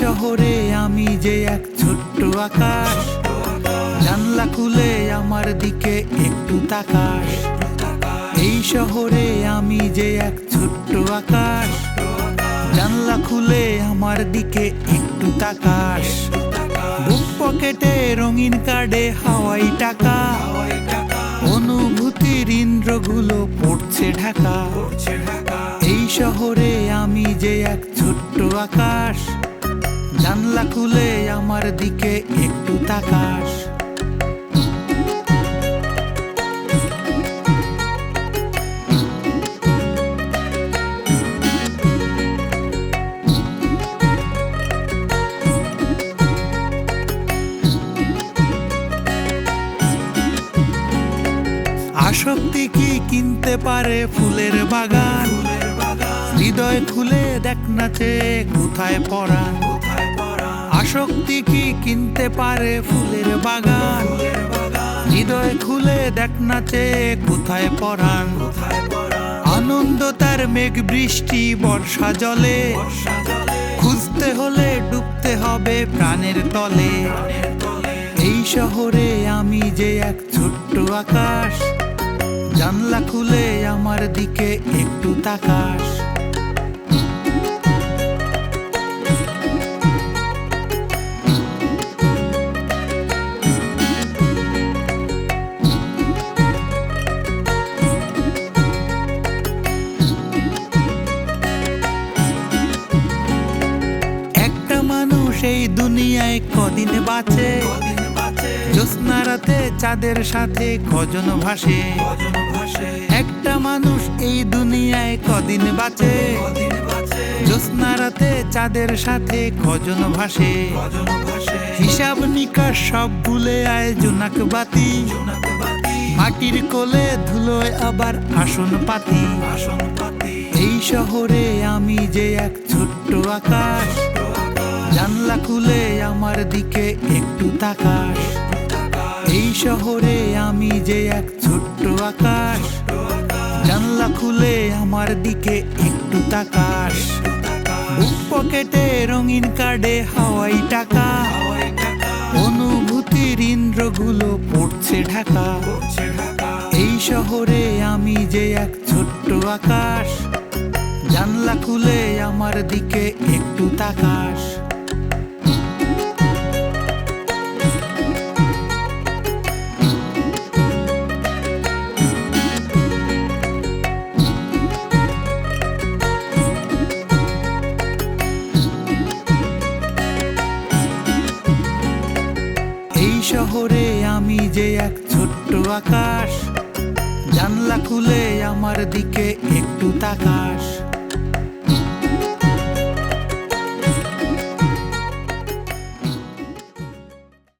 শহরে আমি যে এক ছোট্ট আকাশ, জানলা খুলে আমার দিকে একটু তাকাস। এই শহরে আমি যে এক ছোট্ট আকাশ, জানলা খুলে আমার দিকে একটু তাকাস। বুক পকেটে রঙিন কার্ডে হাওয়াই টাকা অনুভূতির ইন্দ্রগুলো পড়ছে ঢাকা। এই শহরে আমি যে এক ছোট্ট আকাশ জানলা খুলে আমার দিকে একটু তাকাস। আসক্তি কি কিনতে পারে ফুলের বাগান? হৃদয় খুলে দেখ নাচে কোথায় পড়া। আসক্তি কি কিনতে পারে ফুলের বাগান? হৃদয় খুলে দেখ নাচে কোথায় পড়ান আনন্দ তার মেঘ বৃষ্টি, বর্ষা জলে। খুঁজতে হলে ডুবতে হবে প্রাণের তলে। এই শহরে আমি যে এক ছোট্ট আকাশ, জানলা খুলে আমার দিকে একটু তাকাস। এই দুনিয়ায় কদিন বাঁচে? জ্যোৎস্না রাতে চাঁদের সাথে কজন ভাসে? একটা মানুষ এই দুনিয়ায় কদিন বাঁচে? জ্যোৎস্না রাতে চাঁদের সাথে কজন ভাসে? হিসাব নিকাশ সব ভুলে আয় জোনাক বাতি। মাটির কোলে ধুলোয় আবার আসন পাতি। এই শহরে আমি যে এক ছোট্ট আকাশ। জানলা খুলে আমার দিকে একটু তাকাস। এই শহরে আমি যে এক ছোট্ট আকাশ। জানলা খুলে আমার দিকে একটু তাকাস। পকেটে রঙিন কার্ডে হাওয়াই টাকা। অনুভূতির ইন্দ্রগুলো পড়ছে ঢাকা। এই শহরে আমি যে এক ছোট্ট আকাশ। জানলা খুলে আমার দিকে একটু তাকাস। শহরে আমি যে এক ছোট্ট আকাশ জানলা খুলে আমার দিকে একটু তাকাস।